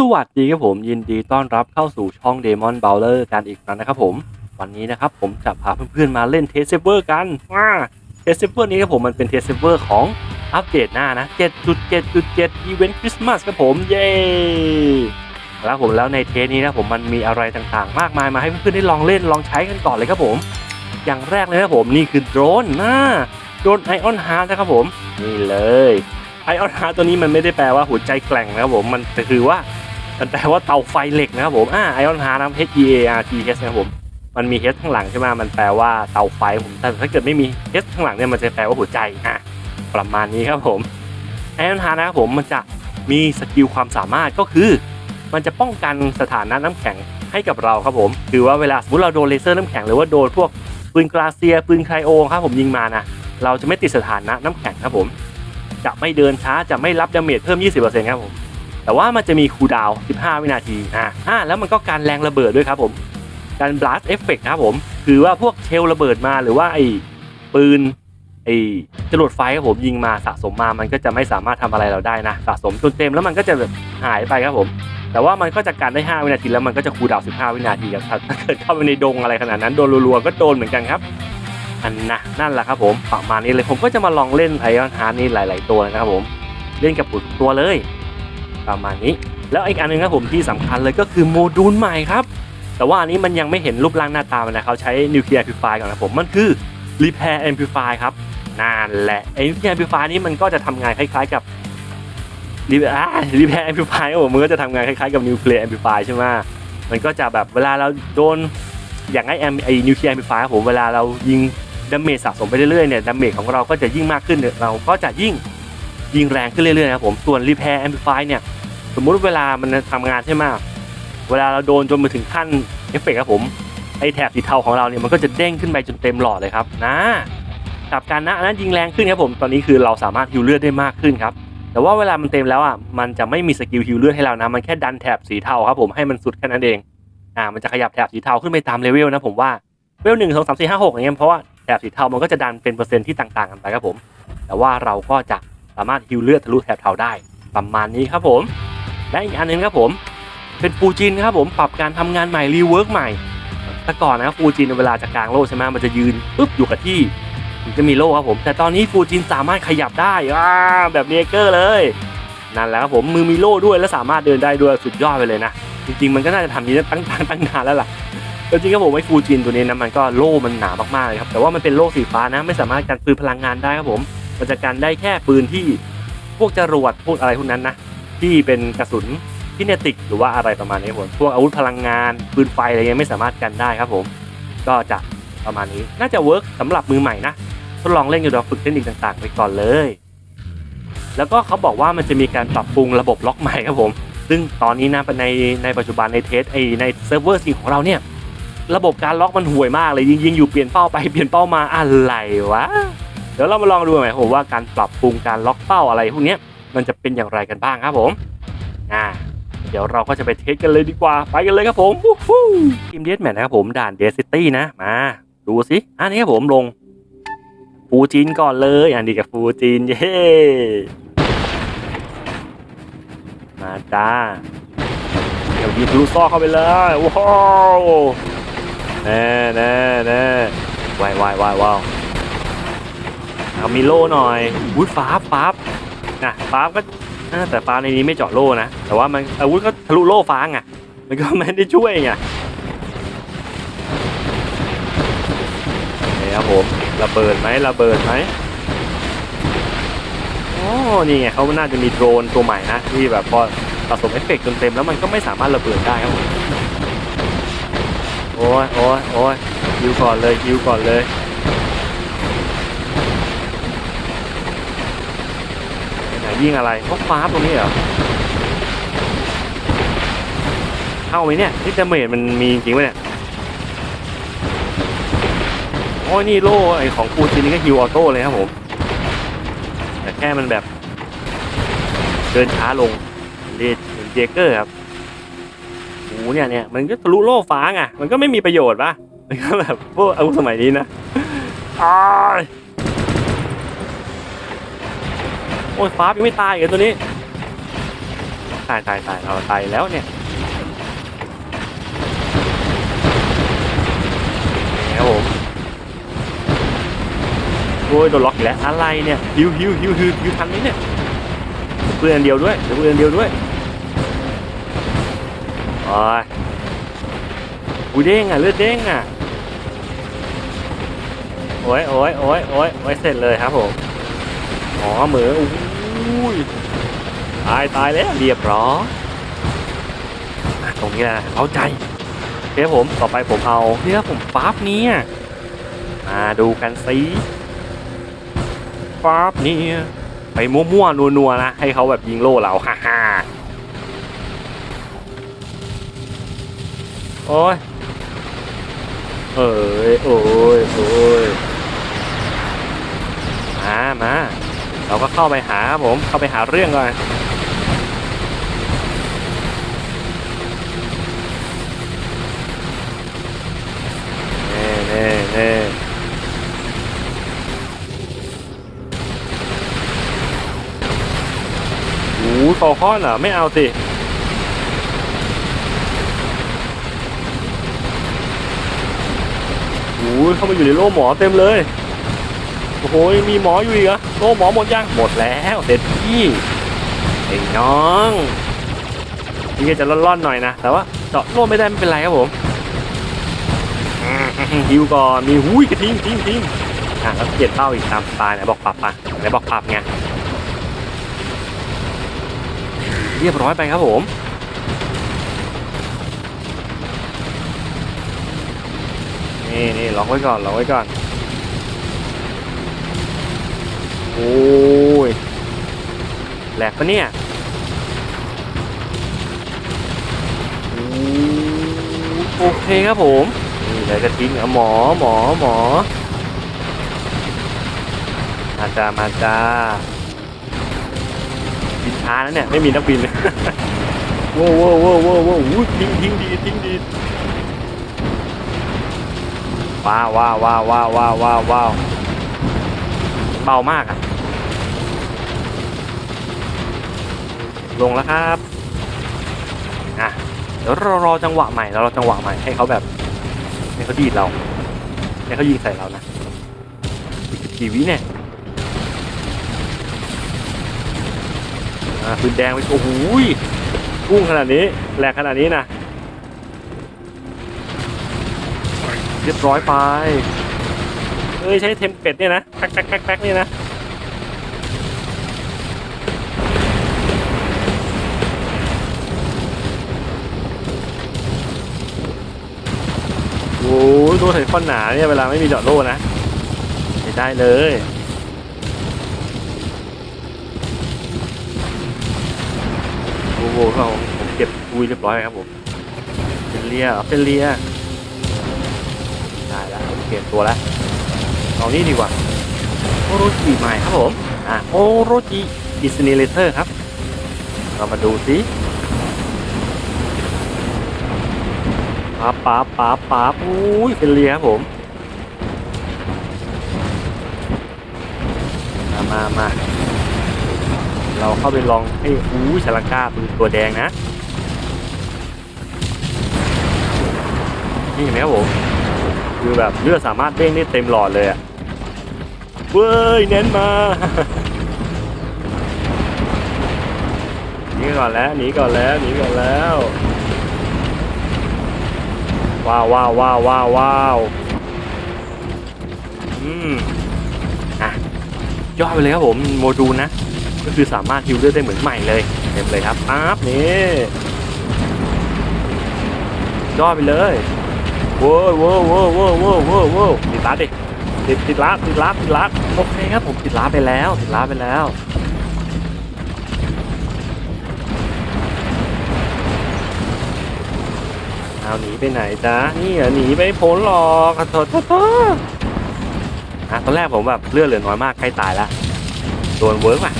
สวัสดีครับผมยินดีต้อนรับเข้าสู่ช่อง Demon b o w l e r กันอีกครั้งนะครับผม วันนี้นะครับผมจะพาเพื่อนๆมาเล่นเทสเซเวอร์กันว่าเทสเซเวอร์นี้ครับผมมันเป็นเทสเซเวอร์ของอัปเดตหน้านะ 7.7.7 อีเวนต์คริสต์มาสครับผมเย้แล้วผมแล้วในเทสนี้นะผมมันมีอะไรต่างๆ มากมายมาให้เพื่อนๆได้ลองเล่นลองใช้กันก่อนเลยครับผม อย่างแรกเลยนะผมนี่คือโดรนนะโดรนไอออนฮาร์นะครับผมนี่เลยไอออนฮาร์ตัวนี้มันไม่ได้แปลว่าหัวใจแกร่งนะครับผม มันคือว่า มันแปลว่าเตาไฟเหล็กนะครับผมอ่าไอออนฮาร์นะ H E A R T H นะครับผมมันมี H ข้างหลังใช่ไหมมันแปลว่าเตาไฟผมแต่ถ้าเกิดไม่มี H ข้างหลังเนี่ยมันจะแปลว่าหัวใจอะประมาณนี้ครับผมไอออนฮาร์นะครับผมมันจะมีสกิลความสามารถก็คือ มันจะป้องกันสถานะน้ำแข็งให้กับเราครับผมคือว่าเวลาสมมติเราโดนเลเซอร์น้ำแข็งหรือว่าโดนพวกปืนกราเซียปืนไคโอครับผมยิงมานะเราจะไม่ติดสถานะน้ำแข็งครับผม จะไม่เดินช้าจะไม่รับดาเมจเพิ่ม 20%ครับผม แต่ว่ามันจะมีคูลดาวน์15 วินาทีอ่าอ่าแล้วมันก็การแรงระเบิดด้วยครับผมการ blast effect นะครับผม คือว่าพวกเชลระเบิดมาหรือว่าไอ้ปืนไอ้จรวดไฟครับผมยิงมาสะสมมา มันก็จะไม่สามารถทำอะไรเราได้นะ สะสมจนเต็มแล้วมันก็จะแบบหายไปครับผม แต่ว่ามันก็จะการได้ 5 วินาทีแล้วมันก็จะคูลดาวน์15 วินาทีครับถ้าเกิดเข้าไปในดงอะไรขนาดนั้นโดนรัวๆก็โดนเหมือนกันครับ อันนะนั่นแหละครับผมประมาณนี้เลยผมก็จะมาลองเล่นไอออนฮาร์นี่หลาย ๆ ตัวนะครับผม เล่นกับปุ๋ทุกตัวเลย ประมาณนี้ แล้วอีกอันหนึงครับผมที่สำคัญเลยก็คือโมดูลใหม่ครับ แต่ว่าอันนี้มันยังไม่เห็นรูปร่างหน้าตามันนะเขาใช้นิวเคลียร์พิฟายก่อนนะผมมันคือ Repair Amplify ครับนั่นแหละไอ้นิวเคลียร์พิฟายนี้มันก็จะทำงานคล้ายๆกับ Repair อ่า Repair Amplify ครับผมมันก็จะทำงานคล้ายๆกับ Nuclear Amplify ใช่ไหมมันก็จะแบบเวลาเราโดนอย่างไอแอมไอ้นิวเคลียร์แอมพลิฟายผมเวลาเรายิงดาเมจสะสมไปเรื่อยๆเนี่ยดาเมจของเราก็จะยิ่งมากขึ้นเราก็จะยิ่งยิงแรงขึ้นเรื่อยๆนะครับผมส่วน Repair Amplify เนี่ย สมมุติเวลามันทำงานใช่ไหมเวลาเราโดนจนมาถึงขั้นเอฟเฟกต์ครับผมไอแถบสีเทาของเราเนี่ยมันก็จะเด้งขึ้นไปจนเต็มหลอดเลยครับนะกับการนะอันนั้นยิงแรงขึ้นครับผมตอนนี้คือเราสามารถฮิวเลือดได้มากขึ้นครับแต่ว่าเวลามันเต็มแล้วอะมันจะไม่มีสกิลฮิวเลือดให้เรานะมันแค่ดันแถบสีเทาครับผมให้มันสุดแค่นั้นเองอ่ามันจะขยับแถบสีเทาขึ้นไปตามเลเวลนะผมว่าเลเวลหนึ่งสองสามสี่ห้าหกอย่างเงี้ยเพราะว่าแถบสีเทามันก็จะดันเป็นเปอร์เซ็นต์ที่ต่างๆกันไปครับผม แต่ว่าเราก็จะสามารถฮิวเลือดทะลุแถบเทาได้ประมาณนี้ครับผม และอีกอันหนึงครับผม เป็นฟูจินครับผมปรับการทำงานใหม่รีเวิร์กใหม่แต่ก่อนนะฟูจินเวลาจะกลางโล่ใช่ไหมมันจะยืนปุ๊บอยู่กับที่ถึงจะมีโล่ครับผม แต่ตอนนี้ฟูจินสามารถขยับได้อ่าแบบเนเกอร์เลยนั่นแหละครับผมมือมีโล่ด้วยและสามารถเดินได้ด้วยสุดยอดไปเลยนะจริงๆมันก็น่าจะทำนี้ตั้งตั้งตั้งนานแล้วล่ะจริงๆครับผมไอ้ฟูจินตัวนี้นะมันก็โล่มันหนามากๆเลยครับแต่ว่ามันเป็นโล่สีฟ้านะไม่สามารถกันปืนพลังงานได้ครับผมมันจะกันได้แค่ปืนที่พวกจรวดพวกอะไรพวกนั้นนะ ที่เป็นกระสุนพิเนติกหรือว่าอะไรประมาณนี้ผมพวกอาวุธพลังงานปืนไฟอะไรเงี้ยไม่สามารถกันได้ครับผม ก็จะประมาณนี้น่าจะเวิร์กสำหรับมือใหม่นะทดลองเล่นอยู่ดอกฝึกเทคนิคต่างๆ ไปก่อนเลย แล้วก็เขาบอกว่ามันจะมีการปรับปรุงระบบล็อกใหม่ครับผม ซึ่งตอนนี้นะในในปัจจุบันในเทสไอในเซิร์ฟเวอร์ซีของเราเนี่ยระบบการล็อกมันห่วยมากเลยยิงยิงอยู่เปลี่ยนเป้าไปเปลี่ยนเป้ามาอะไรวะเดี๋ยวเรามาลองดูไหมผมว่าการปรับปรุงการล็อกเป้าอะไรพวกเนี้ย มันจะเป็นอย่างไรกันบ้างครับผมอ่าเดี๋ยวเราก็จะไปเทสกันเลยดีกว่า ไปกันเลยครับผมทีมเดสแมนนะครับผมด่านเดซิตี้นะ มา ดูสิอันนี้ครับผมลงฟูจินก่อนเลย อันนี้กับฟูจินเย้มาจ้าเดี๋ยวยิงทะลุซอกเข้าไปเลยว้าวแน่แน่แน่วายวายวายวาวเอามีโล่หน่อยอุ้ยฟ้าฟ้า นะฟ้าก็แต่ฟ้าในนี้ไม่เจาะโล่นะ แต่ว่ามันอาวุธก็ทะลุโล่ฟ้าไงมันก็ไม่ได้ช่วยไงนี่ครับผมระเบิดไหมระเบิดไหมโอ้นี่ไงเขาน่าจะมีโดรนตัวใหม่นะที่แบบพอผสมเอฟเฟกต์จนเต็มแล้วมันก็ไม่สามารถระเบิดได้ครับผมโอ้ยโอ้ยโอ้ยยิวก่อนเลยยิวก่อนเลยไหน ยิงอะไรพวกฟ้าตรงนี้เหรอเข้าไหมเนี่ยนี่ดาเมจมันมีจริงไหมเนี่ยโอ้ยนี่โล่ไอของฟูจินนี่ก็ฮิวออโต้เลยครับผม แต่แค่มันแบบ เดินช้าลงเดเจเกอร์ครับโอ้เนี่ยเนี่ยมันก็ทะลุโล่ฟ้าไงมันก็ไม่มีประโยชน์ปะมันก็แบบพวกอาวุธสมัยนี้นะอ้าย โอ้ยฟ้ายังไม่ตายอีกันตัวนี้ ตายตายตายเราตายแล้วเนี่ยนี่ครับผมโอ้ยโดนล็อกอีกแล้วอะไรเนี่ยฮิวฮิวฮิวฮิวฮิวทันไหมเนี่ยเพื่อนเดียวด้วยเดี๋ยวเพื่อนเดียวด้วยโอ้ยอุ้ยเด้งอะเลือดเด้งอะโอ้ยโอ้ยโอ้ยโอ้ยโอ้ยเสร็จเลยครับผมอ๋อเหมืออุ้ย ตายตายแล้วเรียบร้อยตรงนี้แหละเข้าใจเคครับผมต่อไปผมเอาเนี่ยผมปั๊บเนี่ยมาดูกันสิปั๊บเนี่ยไปมั่วๆนัวๆนะให้เขาแบบยิงโล่เราฮ่าฮ่าโอ้ยเอ้ยโอ้ยโอ้ยมามา เราก็เข้าไปหาผมเข้าไปหาเรื่องก่อนเน่เน่เน่โอ้โหคอค้อนเหรอไม่เอาสิโอ้เข้ามาอยู่ในโล่หมอเต็มเลย โอ้โหมีหมออยู่อีกเหรอโล่หมอหมดยังหมดแล้วเด็ดพี่ไอ้น้องนี่ก็จะร่อนๆหน่อยนะ แต่ว่าเจาะโล่ไม่ได้ไม่เป็นไรครับผมฮิวก่อนมีหุ้ยกระทิงทิ้งทิ้งอะแล้วเปลี่ยนเป้าอีกตามสไตล์ไหนบอกปรับปะไหนบอกปรับไงเรียบร้อยไปครับผมนี่นี่ล็อกไว้ก่อนล็อกไว้ก่อน โอ้ยแหลกปะเนี่ยโอเคครับผมนี่เลยกระทิ้งเอาหมอหมอหมอมาจ้ามาจ้าบินช้านะเนี่ยไม่มีนักบินโว้วโว้วโว้วโว้วโว้วอู้ทิ้งทิ้งดีทิ้งดีว้าวว้าวว้าวว้าวว้าวว้าวเบามากอะ ลงแล้วครับอะเดี๋ยวเรารอจังหวะใหม่เราจังหวะใหม่ให้เขาแบบให้เขาดีดเราให้เขายิงใส่เรานะอีกสิบกี่วิเนี่ยอ่าปืนแดงไปโอ้โหยพุ่งขนาดนี้แหลกขนาดนี้นะเรียบร้อยไปเอ้ยใช้เทมเป็ดเนี่ยนะแป๊กแป๊กแป๊กแป๊กเนี่ยนะโอ้ย ตัวไถคอนหนาเนี่ยเวลาไม่มีเจาะโล่นะไม่ได้เลยโอ้โหเราผมเก็บคุยเรียบร้อยครับผมเป็นเลียเหรอเป็นเลียได้แล้วผมเปลี่ยนตัวแล้วเอานี่ดีกว่าโอโรจิใหม่ครับผมอะโอโรจิดิสนีเลเตอร์ครับ เรามาดูสิาบป๊าบป๊าบป๊าบอุ้ยเป็นเลียครับผมมามามาเราเข้าไปลองให้อู้ชาลังกาปืนตัวแดงนะ นี่เห็นไหมครับผม คือแบบเลือดสามารถเด้งได้เต็มหลอดเลยอะเว้ย เน้นมาหนีก่อนแล้วหนีก่อนแล้วหนีก่อนแล้ว ว้าวว้าวว้าวว้าวว้าวอืมอะยอดไปเลยครับผมโมดูลนะ ก็คือสามารถฮิวเลือดได้เหมือนใหม่เลยเต็มเลยครับปั๊บนี่ยอดไปเลยโว้ยโว้ยโว้ยโว้ยโว้ยโว้ยโว้ยติดลัดดิติดติดลัดติดลัดติดลัดโอเคครับผมติดลัดไปแล้วติดลัดไปแล้ว เอาหนีไปไหนจ๊ะนี่เหรอหนีไปพ้นหรอกขอโทษขอโทษอะตอนแรกผมแบบเลือดเหลือน้อยมากใกล้ตายแล้วโดนเวิร์กว่ะ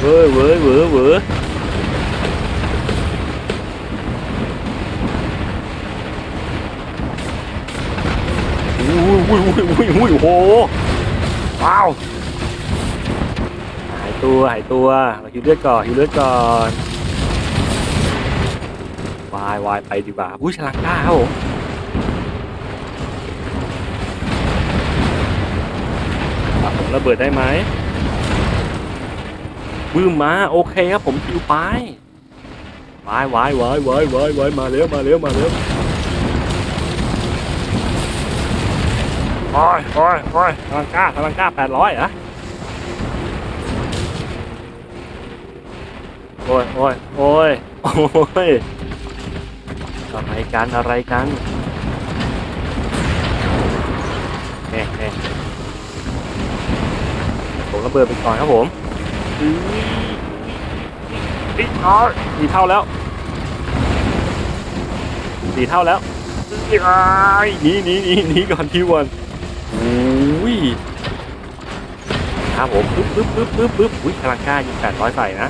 เว้ยเว้ยเว้ยเว้ยอุ้ยอุ้ยอุ้ยอุ้ยโอ้โหว้าว ตัวหายตัวเราฮิวเลือดก่อนฮิวเลือดก่อนวายวายไปดีกว่าอุ้ยฉลามกล้าครับผมผมระเบิดได้ไหมบึ้มมาโอเคครับผมคิวไปวายวายวายวายวายวายมาเร็วมาเร็วมาเร็วโอ้ยโอ้ยโอ้ยพลังกล้าพลังกล้าแปดร้อยอะ อ้ยโอ้ยโอ้ยโอ้ยอะไรกันอะไรกันเน่เน่ผมระเบิดไปก่อนครับผมอีกอ๋อสี่เท่าแล้วสี่เท่าแล้วหนีหนีหนีหนีก่อนทีวันอุ้ยครับผมปึ๊บปึ๊บปึ๊บปึ๊บปึ๊บอุ้ยพลังกล้ายิงแปดร้อยใส่นะ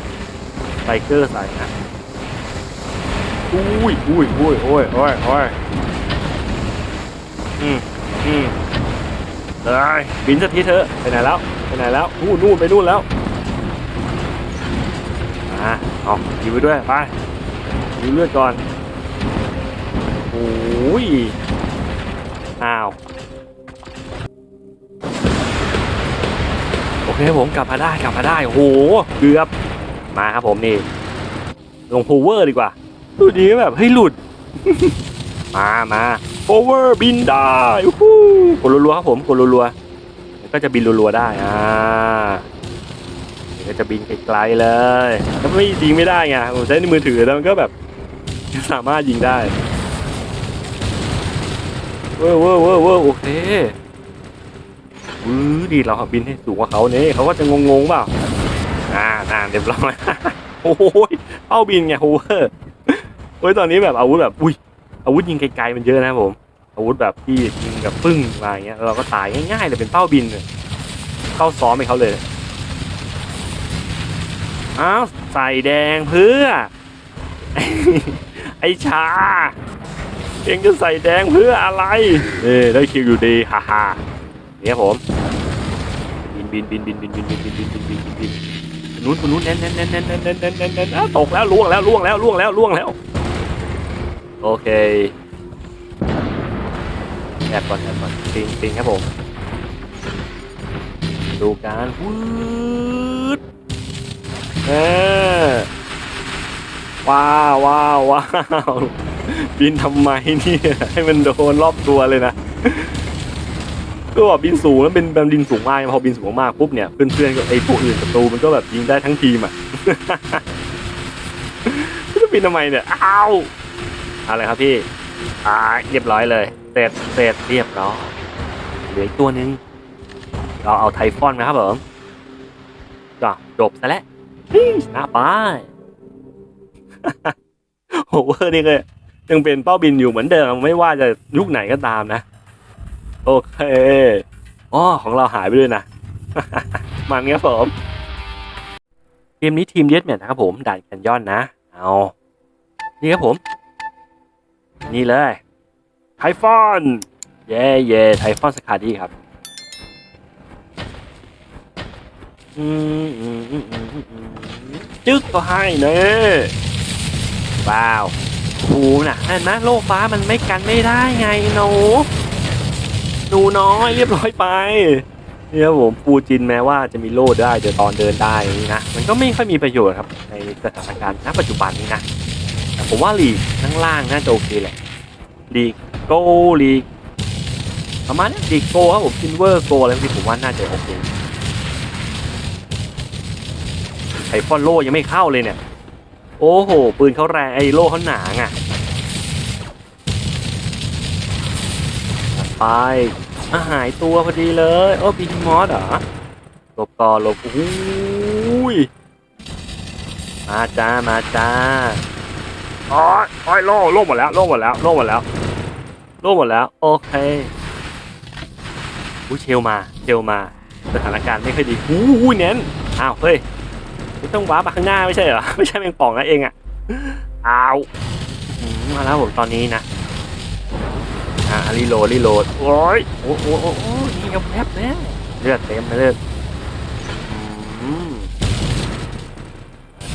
ไซเกอร์ใส่นะอุ้ยอุ้ยอุ้ยโอ้ยโอ้ยโอ้ยอืมอืมเลยบินสักทีเถอะไปไหนแล้วไปไหนแล้วนู่นนู่นไปนู่นแล้วอะเอายิงไปด้วยไปยิงเลือดก่อนโอ้ยอ้าวโอเคผมกลับมาได้กลับมาได้โอ้โหเกือบ มาครับผมนี่ ลงโฮเวอร์ดีกว่าดูดีแบบเฮ้ยหลุด มามาโฮเวอร์บินได้อู้หูกดรัวๆครับผมกดรัวๆมันก็จะบินรัวๆได้อ่าก็จะบินไกลๆเลยถ้าไม่ยิงไม่ได้ไงผมใช้ในมือถือแล้วมันก็แบบสามารถยิงได้เว้อเว้อเว้อเว้อโอเคอือดีเราบินให้สูงกว่าเขาเนี่ยเขาก็จะงงๆเปล่า อ่าน่าเรียบร้อยโอ้ยเป้าบินไงโฮเวอร์เฮ้ยตอนนี้แบบอาวุธแบบอุ้ยอาวุธยิงไกลๆมันเยอะนะผม อาวุธแบบที่ยิงแบบปึ้งมาอย่างเงี้ยเราก็ตายง่ายๆเลยเป็นเป้าบินเลยเข้าซ้อมให้เขาเลยอ้าวใส่แดงเพื่อ ไอชาเองจะใส่แดงเพื่ออะไรเอ้ได้คิวอยู่ดีฮ่าฮ่าเนี่ยผมบินบินบินบินบินบินบินบินบินบินบินบิ นบินนู้นนู้นเน้นเน้นเน้นเน้นเน้นเน้นเน้นเน้นเน้นตกแล้วล่วงแล้วล่วงแล้วล่วงแล้วล่วงแล้ว โอเคแอบก่อนแอบก่อนปิงปิงครับผม ดูการวืดเออว้าวว้าวว้าวบินทำไมเนี่ยให้มันโดนรอบตัวเลยนะ ก็แบบบินสูงแล้วเป็นแบบบินสูงมากพอบินสูงมากปุ๊บเนี่ยเพื่อนๆกับไอ้พวกอื่นศัตรูมันก็แบบยิงได้ทั้งทีมอะจะบินทำไมเนี่ยอ้าวอะไรครับพี่อ่าเรียบร้อยเลยเสร็จเสร็จเรียบร้อยเหลืออีกตัวหนึงเราเอาไทฟอนนะครับผมก็จบซะแล้วชนะไปโอเวอร์นี่ก็ยังเป็นเป้าบินอยู่เหมือนเดิมไม่ว่าจะยุคไหนก็ตามนะ โอเคอ๋อของเราหายไปด้วยนะมันครับผมเกมนี้ทีมเยสเมนนะครับผมด่านแคนยอนนะ เอานี่ครับผม นี่เลยไทฟอนเย่เย่ไทฟอนสคาดี้ครับอืมอืมอืมอืมอืมอืมจึ๊กก็ให้เน่ว้าวโอ้น่ะเห็นไหมโลกฟ้ามันไม่กันไม่ได้ไงหนู หนูน้อยเรียบร้อยไปเนี่ยครับผมปูจินแม้ว่าจะมีโล่ได้เดี๋ยวตอนเดินได้นี้นะมันก็ไม่ค่อยมีประโยชน์ครับในสถานการณ์ณปัจจุบันนี้นะแต่ผมว่าลีกข้างล่างน่าจะโอเคแหละลีกโกลีกประมาณนี้ลีกโกครับผมซินเวอร์โกอะไรพวกนี้ผมว่าน่าจะโอเคไอฟอนโล่ยังไม่เข้าเลยเนี่ย โอ้โหปืนเขาแรงไอโล่เขาหนาอะ ไปอาหายตัวพอดีเลย โอ้บีมอสเหรอหลบก่อนหลบอุ้ยมาจ้ามาจ้าโอ้ยโอ้ยโล่โล่หมดแล้วโล่หมดแล้วโล่หมดแล้วโล่หมดแล้ว โอเคอุ้ยเชลมาเชลมาสถานการณ์ไม่ค่อยดีอู้ยเน้นอ้าวเฮ้ยไม่ต้องว้าร์ปมาข้างหน้าไม่ใช่เหรอไม่ใช่แมงป่องนะเองอะอ้าวอื้อหือมาแล้วผมตอนนี้นะ อะรีโหลดรีโหลดโอ้ยโอ้โหโอ้โหนี่ครับแทบแล้วเลือดเต็มเลยเลือดอืม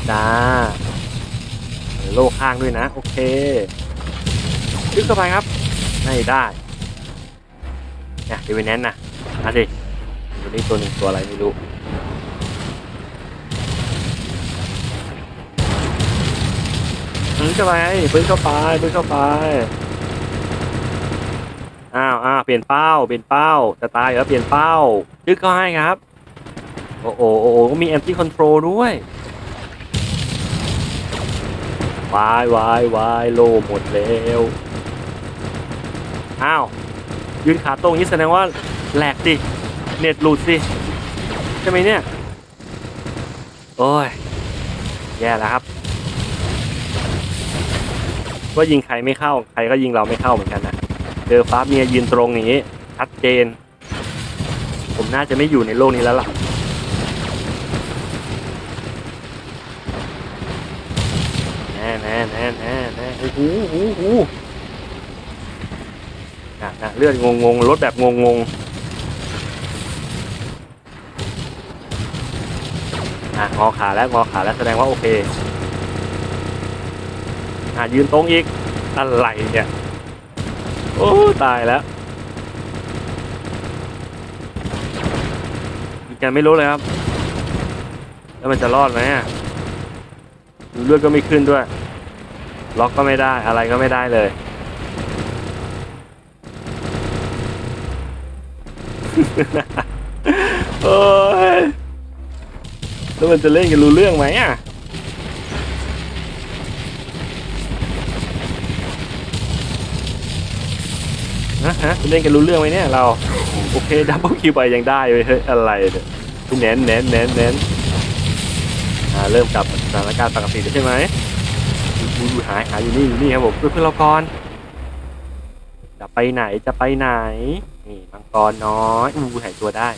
จ้าโลข้างด้วยนะ โอเคยึดเข้าไปครับไม่ได้เนี่ยดีเวนแนนนะมาดิตัวนี้ตัวหนึ่งตัวอะไรไม่รู้ปืนเข้าไปปืนเข้าไปปืนเข้าไป อ้าวอ้าวเปลี่ยนเป้า เปลี่ยนเป้า จะตายอยู่แล้วเปลี่ยนเป้ายึดก็ให้ครับ โอ้โหโอ้โหก็มี anti control ด้วยวายวายวายโลหมดแล้วอ้าว ยืนขาตรงนี้แสดงว่าแหลกสิ เน็ตหลุดสิ ใช่ไหมเนี่ย โอ้ย แย่แล้วครับ ว่ายิงใครไม่เข้า ใครก็ยิงเราไม่เข้าเหมือนกันนะ เจอฟ้าเมียยืนตรงอย่างนี้ชัดเจน ผมน่าจะไม่อยู่ในโลกนี้แล้วล่ะ แน่แน่แน่แน่แน่โอ้โหโอ้โหนะนะเลือดงงงรถแบบงงงอะงอขาแล้วงอขาแล้วแสดงว่าโอเคอะยืนตรงอีกอะไรเนี่ย โอ้ตายแล้วอีกกันไม่รู้เลยครับ แล้วมันจะรอดไหมอะเลือดก็ไม่ขึ้นด้วย ล็อกก็ไม่ได้อะไรก็ไม่ได้เลยโอ้ยแล้วมันจะเล่นกันรู้เรื่องไหมอะ ฮะเล่นกันรู้เรื่องไหมเนี่ยเรา โอเคดับเบิลคิวไปยังได้เลยเฮ้ยอะไรเนี่ยเน้นเน้นเน้นเน้นอ่าเริ่มกลับสถานการณ์ปกติใช่ไหมดูดูหายหายอยู่นี่อยู่นี่ครับผมเพื่อนเพื่อเราก่อนจะไปไหนจะไปไหน นี่มังกรน้อยอู้หายตัวได้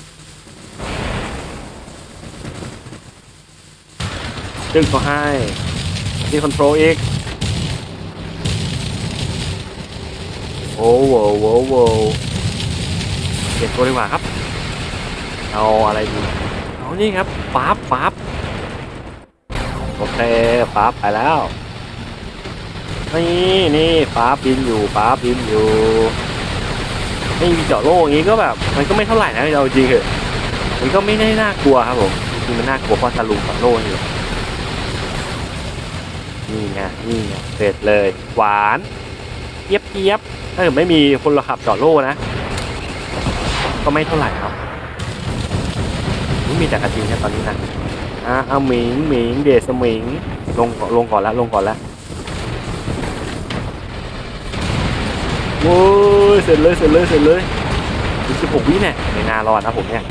ดึงก็ให้นี่คอนโทรลอีก โอ้โหโว้โหเปลี่ยนตัวดีกว่าครับ เอาอะไรดีเอานี่ครับฟ้าบฟ้าบโอเคฟ้าบไปแล้ว นี่นี่ฟ้าบบินอยู่ฟ้าบบินอยู่ไม่มีเจาะโล่อย่างนี้ก็แบบ มันก็ไม่เท่าไหร่นะเราจริงเหอะมันก็ไม่ได้น่ากลัวครับผมจริงมันน่ากลัวเพราะทะลุเจาะโล่อยู่นี่ไงนี่ไงเสร็จเลย หวาน เจี๊ยบเจี๊ยบถ้าเกิดไม่มีคนละขับจอดโล่นะ ก็ไม่เท่าไหร่ครับมีแต่กระทิงนะตอนนี้นะอะเอาหมิงหมิงเดชสมิงลงก่อนลงก่อนแล้วลงก่อนแล้วโอ้ยเสร็จเลยเสร็จเลยเสร็จเลยอีกสิบหกวิเนี่ยไม่น่ารอดนะผมเนี่ย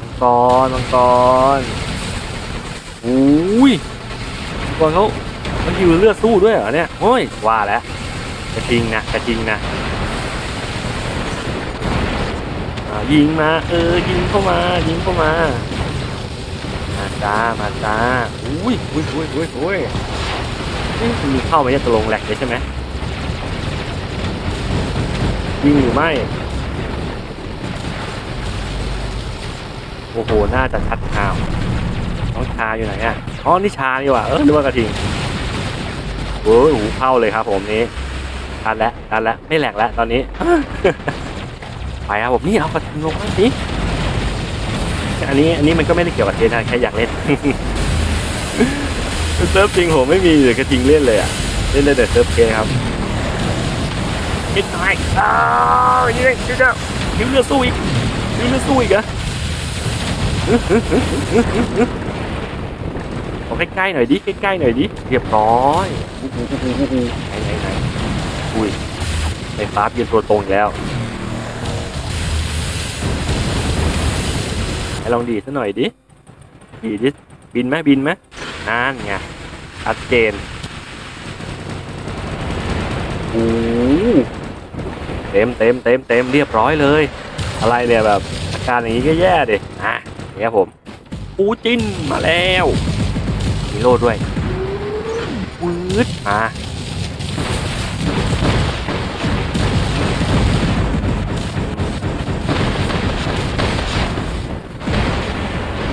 มังกรมังกรอุ้ยมังกรเขา มันยืนเลือดสู้ด้วยเหรอเนี่ยโอ้ยว่าแล้วกระทิงนะกระทิงนะยิงมาเออยิงเข้ามายิงเข้ามามาจ้ามาจ้าอุ้ยอุ้ยอุ้ยอุ้ยอุ้ยนี่มีเข้าไหมเนี่ยตกลงแหลกเลยใช่ไหมยิงหรือไม่โอ้โหน่าจะชัดข่าวน้องชาอยู่ไหนอะอ๋อนี่ชานี่หว่าเออนึกว่ากระทิง โอ้ยหูเข้าเลยครับ ผมนี้ทันแล้วทันแล้วไม่แหลกแล้วตอนนี้ ไปครับผมนี่เอากระทิงลงมาสิอันนี้อันนี้มันก็ไม่ได้เกี่ยวกับเทนนะแค่อยากเล่นเซิร์ฟจริงผมไม่มีเลยกระทิงเล่นเลยอะเล่นได้แต่เซิร์ฟเกครับนิดหน่อยอ้าวยิงยิงอะยิงเลือดสู้อีกยิงเลือดสู้อีกเหรอะ เอาใกล้ๆหน่อยดิใกล้ๆหน่อยดิเรียบร้อยไหนไหนไหนอุ้ยไฟฟ้ายืนตัวตรงแล้วให้ลองดีซะหน่อยดิดีดิบินไหมบินไหมนั่นไงชัดเจนโอ้เต็มเต็มเต็มเต็มเรียบร้อยเลย อะไรเนี่ยแบบอาการอย่างนี้ก็แย่ดิอะนี่ครับผมปูจิ้นมาแล้วีโร่ด้วยวืดมา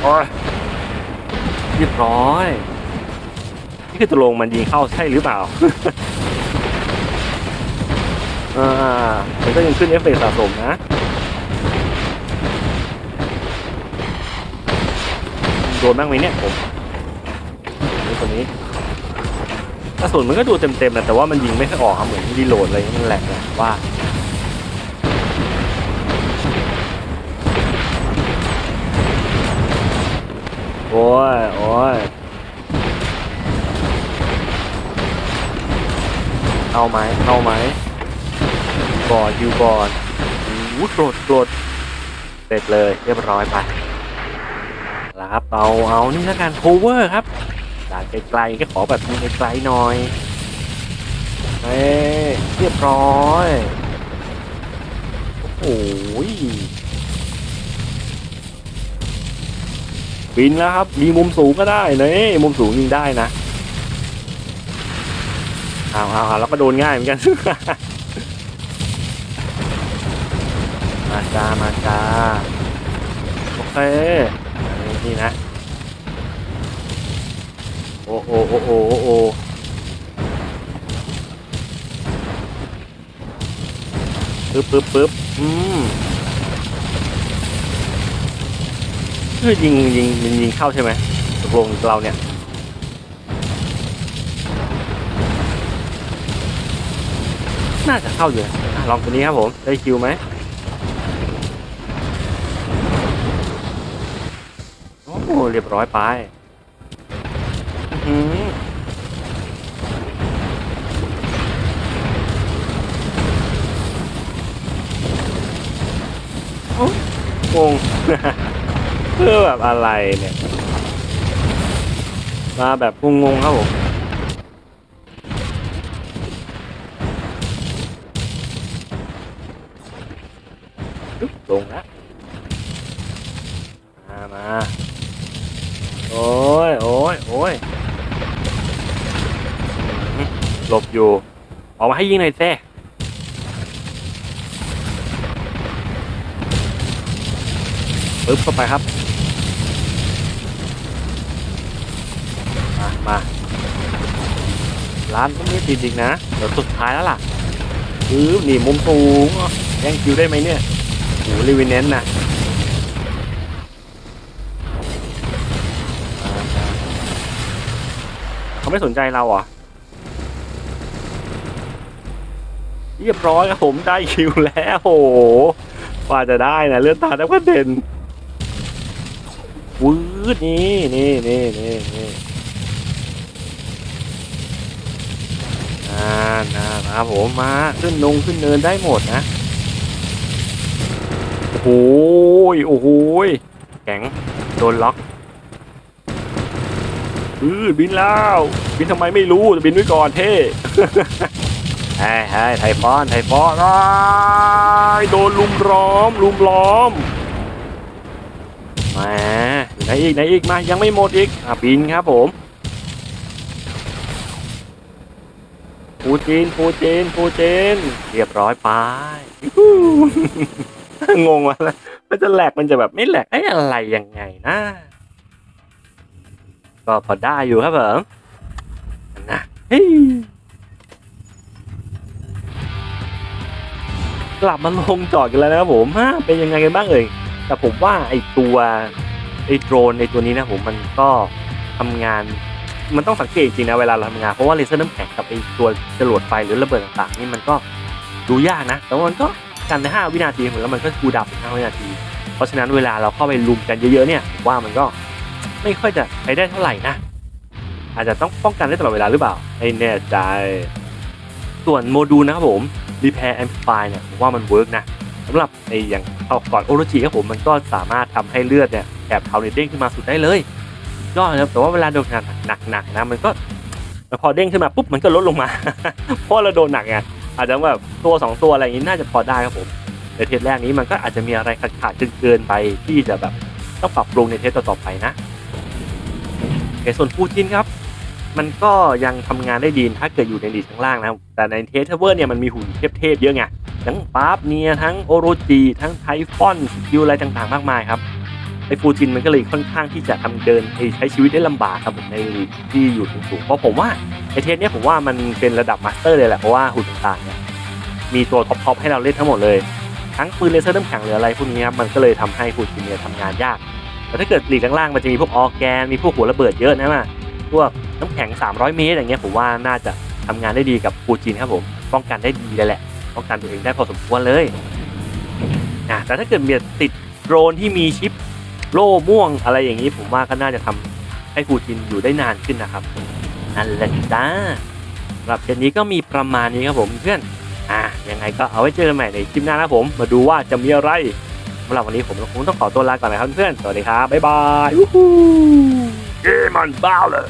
โอ้ยเรียบร้อย นี่คือตกลงมันยิงเข้าใช่หรือเปล่าอ่ามันก็ยังขึ้นเอฟเฟกสะสมนะโดนบ้างไหมเนี่ยผม นี้กระสุนมันก็ดูเต็มๆนะแต่ว่ามันยิงไม่ค่อยออกครับเหมือนรีโหลดอะไรมันแหลกนะว่าโอ้ยโอ้ยเอาไหมเอาไหมก่อนยูก่อนอู้โกรธโกรธเสร็จเลยเรียบร้อยไปแล้วครับเอาเอานี่แล้วกันโคเวอร์ครับ ด่านไกลๆก็ขอแบบไกลๆหน่อยเฮ้ยเรียบร้อยโอ้ยบินแล้วครับ มีมุมสูงก็ได้เลยมุมสูงยิงได้นะเอาเอาเอาแล้วก็โดนง่ายเหมือนกัน มาจ้ามาจ้าโอเคนี่นะ อ้โอ้โอ้โอ้โอ้โอ้ปึ๊บปึ๊บปึ๊บอืมคือยิงยิงยิงยิงเข้าใช่ไหมตกลงเราเนี่ยน่าจะเข้าอยู่ลองตัวนี้ครับผม ได้คิวไหมโอ้เรียบร้อยไป อื้อหือโอ้งงเพื่อแบบอะไรเนี่ย มาแบบงงๆครับผม ให้ยิงหน่อยแซ่ปึ๊บเข้าไปครับ มามาร้านก็ไม่ติดอีกนะ เดี๋ยวสุดท้ายแล้วล่ะปึ๊บนี่มุมสูงแย่งคิวได้ไหมเนี่ยโอ้รีวินเน้นนะเขาไม่สนใจเราเหรอะ เรียบร้อยครับผมได้คิวแล้วโอ้โหกว่าจะได้นะเลื่อนตาแต่ว่าเด่นวืดนี่นี่นี่นี่นี่อ่านะนะครับผมมาขึ้นนงขึ้นเนินได้หมดนะโอ้โหยโอ้โหยแข็งโดนล็อกอือบินแล้ว บินทำไมไม่รู้บินไว้ก่อนเท่ ฮ้ยเฮ้ยไทยฟอนไทยฟอนอ้ายโดนลุมล้อมลุมล้อมมอยู่ไหนอีกไหนอีกมายังไม่หมดอีกอะบินครับผมปูจีนปูจีนปูจีนเรียบร้อยไปงงว่ามันจะแหลกมันจะแบบไม่แหลกไอ้อะไรยังไงนะก็พอได้อยู่ครับผมนะเฮ้ กลับมาลงจอดกันแล้วนะครับผมฮะเป็นยังไงกันบ้างเอ่ยแต่ผมว่าไอตัวไอโดรนในตัวนี้นะผมมันก็ทำงาน มันต้องสังเกตจริงนะเวลาเราทำงานเพราะว่าเลเซอร์น้ำแข็งกับไอตัวจรวดไฟหรือระเบิดต่างๆนี่มันก็ดูยากนะ แต่ว่ามันก็กันใน5วินาทีแล้วมันก็คูดับใน5วินาที เพราะฉะนั้นเวลาเราเข้าไปลุมกันเยอะๆเนี่ยผมว่ามันก็ไม่ค่อยจะใช้ได้เท่าไหร่นะ อาจจะต้องป้องกันได้ตลอดเวลาหรือเปล่าไม่แน่ใจส่วนโมดูลนะครับผม Repair Amplify เนี่ยผมว่ามันเวิร์กนะสำหรับไออย่างเอาก่อนโอโรจิครับผมมันก็สามารถทำให้เลือดเนี่ยแอบเทาเนี่ยเด้งขึ้นมาสุดได้เลยยอดนะครับแต่ว่าเวลาโดนงานหนักๆนะมันก็พอเด้งขึ้นมาปุ๊บมันก็ลดลงมา เพราะเราโดนหนักไงอาจจะแบบตัวสองตัวอะไรอย่างนี้น่าจะพอได้ครับผมในเทสแรกนี้มันก็อาจจะมีอะไรขาดๆเกินไปที่จะแบบต้องปรับปรุงในเทสต่อๆไปนะโอเคส่วนฟูจินครับ มันก็ยังทำงานได้ดีถ้าเกิดอยู่ในดีข้างล่างนะ แต่ในเทสเวอร์เนี่ยมันมีหุ่นเทพๆเยอะไง ทั้งปาร์ฟเนียทั้งโอโรจีทั้งไทฟอนสกิลอะไรต่างๆ มากมายครับไอฟูจินมันก็เลยค่อนข้างที่จะทำเดินใช้ชีวิตได้ลำบากครับผมในลีกที่อยู่สูงๆเพราะผมว่าไอเทสเนี้ยผมว่ามันเป็นระดับมาสเตอร์เลยแหละเพราะว่าหุ่นต่างๆเนี่ยมีตัวท็อปๆให้เราเล่นทั้งหมดเลยทั้งปืนเลเซอร์น้ำแข็งหรืออะไรพวกนี้ครับมันก็เลยทำให้ฟูจินเนี่ยทำงานยากแต่ถ้าเกิดลีกล่างๆมันจะมีพวกออแกนมีพวกหัวระเบิดเยอะนะมาพวก น้ำแข็ง 300 เมตรอย่างเงี้ยผมว่าน่าจะทำงานได้ดีกับฟูจินครับผมป้องกันได้ดีเลยแหละป้องกันตัวเองได้พอสมควรเลยอะแต่ถ้าเกิดมีติดโดรนที่มีชิปโล่ม่วงอะไรอย่างนี้ ผมว่าก็น่าจะทำให้ฟูจินอยู่ได้นานขึ้นนะครับนั่นแหละจ้าสำหรับเกมนี้ก็มีประมาณนี้ครับผมเพื่อนอะยังไงก็เอาไว้เจอกันใหม่ในคลิปหน้านะผม มาดูว่าจะมีอะไรสำหรับวันนี้ผมคงต้องขอตัวลาก่อนนะครับเพื่อนสวัสดีครับบ๊ายบายวู้ฮู้เกมมันบ้าเลย